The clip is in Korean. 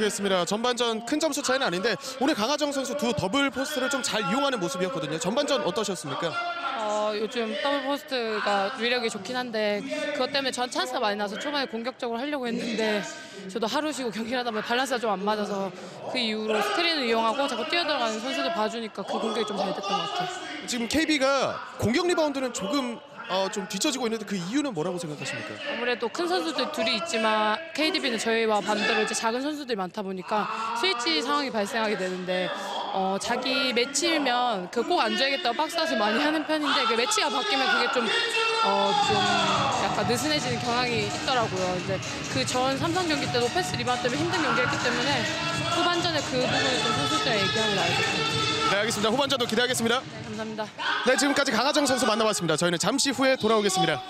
보겠습니다. 전반전 큰 점수 차이는 아닌데 오늘 강하정 선수 두 더블 포스트를 좀 잘 이용하는 모습이었거든요. 전반전 어떠셨습니까? 어, 요즘 더블 포스트가 위력이 좋긴 한데 그것 때문에 전 찬스가 많이 나서 초반에 공격적으로 하려고 했는데 저도 하루 쉬고 경기를 하다 보니 밸런스가 좀 안 맞아서 그 이후로 스크린을 이용하고 자꾸 뛰어들어가는 선수들 봐주니까 그 공격이 좀 잘 됐던 것 같아요. 지금 KB가 공격 리바운드는 조금 어, 좀 뒤처지고 있는데 그 이유는 뭐라고 생각하십니까? 아무래도 큰 선수들 둘이 있지만 KDB는 저희와 반대로 이제 작은 선수들이 많다 보니까 스위치 상황이 발생하게 되는데 어, 자기 매치면 그 꼭 앉아야겠다고 박스아웃을 많이 하는 편인데 그 매치가 바뀌면 그게 좀, 어, 좀 약간 느슨해지는 경향이 있더라고요. 근데 그 전 삼성 경기 때도 패스 리바운드 때문에 힘든 경기였기 때문에 후반전에 그 부분을 좀 선수들과 얘기하고 나야겠어요. 네, 알겠습니다. 후반전도 기대하겠습니다. 네, 감사합니다. 네, 지금까지 강하정 선수 만나봤습니다. 저희는 잠시 후에 돌아오겠습니다.